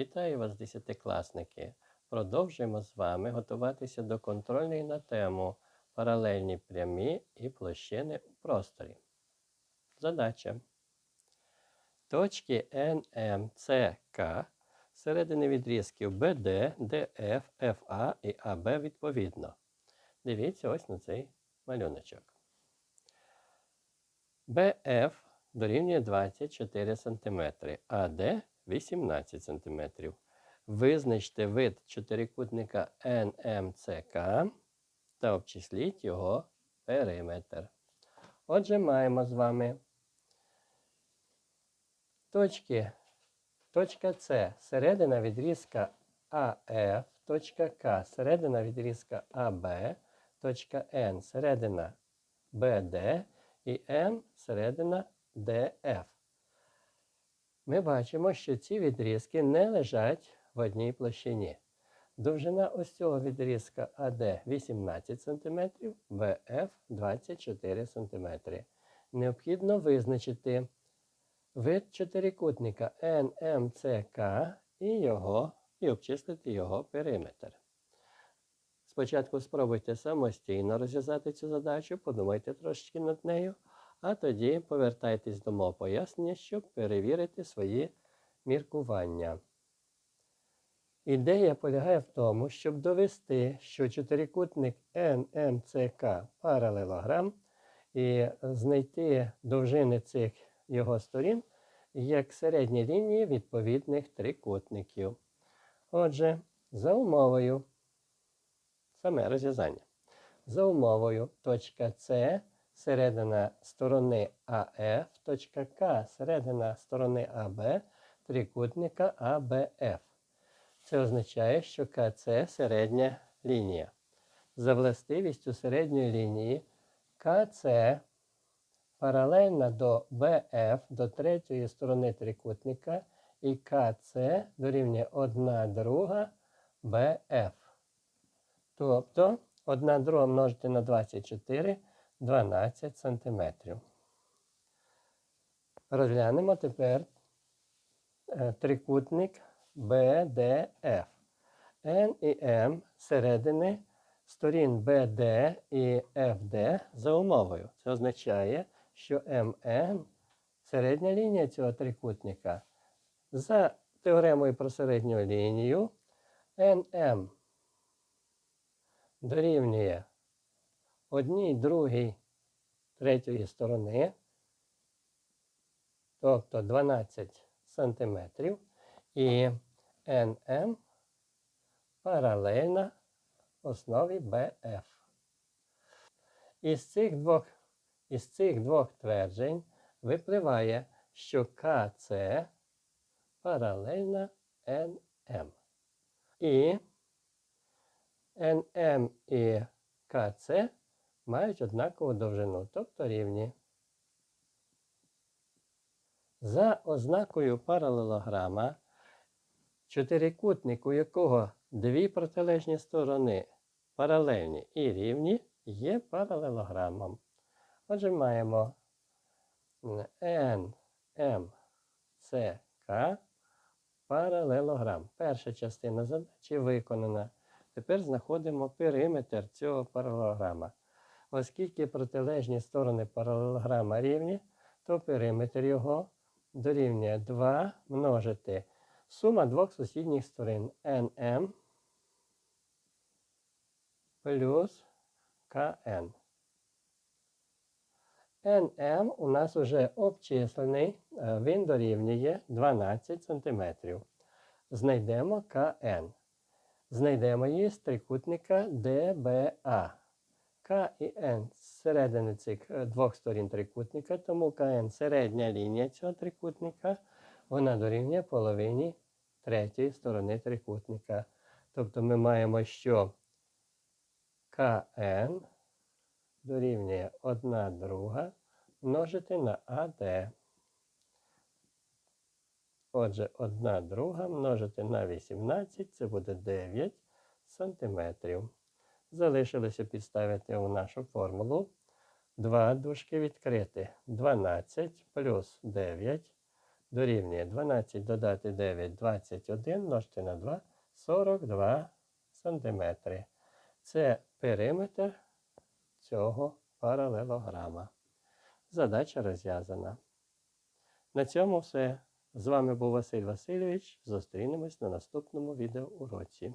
Вітаю вас, десятикласники! Продовжуємо з вами готуватися до контрольної на тему паралельні прямі і площини у просторі. Задача. Точки NMCK середини відрізків BD, DF, FA і AB відповідно. Дивіться ось на цей малюночок. BF дорівнює 24 см, AD 18 см. Визначте вид чотирикутника NMCK та обчисліть його периметр. Отже, маємо з вами точки. Точка С середина відрізка АФ, точка К середина відрізка АБ, точка Н середина БД і М середина ДФ. Ми бачимо, що ці відрізки не лежать в одній площині. Довжина ось цього відрізка АД 18 см, БФ 24 см. Необхідно визначити вид чотирикутника NMCK і його, і обчислити його периметр. Спочатку спробуйте самостійно розв'язати цю задачу, подумайте трошечки над нею, а тоді повертайтесь до мого пояснення, щоб перевірити свої міркування. Ідея полягає в тому, щоб довести, що чотирикутник NMCK паралелограм і знайти довжини цих його сторін як середні лінії відповідних трикутників. Отже, за умовою, саме розв'язання. За умовою точка С середина сторони АФ, точка К середина сторони АБ трикутника АБФ. Це означає, що КЦ середня лінія. За властивістю середньої лінії КЦ паралельна до БФ до третьої сторони трикутника і КЦ дорівнює 1 друга БФ. Тобто 1 друга множити на 24 12 см. Розглянемо тепер е, трикутник BDF. N і M середини сторін BD і FD за умовою. Це означає, що MN середня лінія цього трикутника. За теоремою про середню лінію NM дорівнює одній другій третьої сторони, тобто 12 см, і NM паралельна основі BF. Із цих двох, із цих двох тверджень випливає, що КЦ паралельна NM. І NM і КЦ мають однакову довжину, тобто рівні. За ознакою паралелограма, чотирикутник, у якого дві протилежні сторони паралельні і рівні, є паралелограмом. Отже, маємо N, M, C, K паралелограм. Перша частина задачі виконана. Тепер знаходимо периметр цього паралелограма. Оскільки протилежні сторони паралелограма рівні, то периметр його дорівнює 2 множити сума двох сусідніх сторін NM плюс КН. NM у нас вже обчислений, е, він дорівнює 12 см. Знайдемо КН. Знайдемо її з трикутника DBA. К і Н зсередини цих е, двох сторін трикутника, тому КН середня лінія цього трикутника, вона дорівнює половині третьої сторони трикутника. Тобто ми маємо, що КН дорівнює 1 друга множити на АД. Отже, 1 друга множити на 18 це буде 9 сантиметрів. Залишилося підставити у нашу формулу. Два дужки відкрити. 12 плюс 9 дорівнює 12 додати 9, 21 множити на 2, 42 сантиметри. Це периметр цього паралелограма. Задача розв'язана. На цьому все. З вами був Василь Васильович. Зустрінемось на наступному відеоуроці.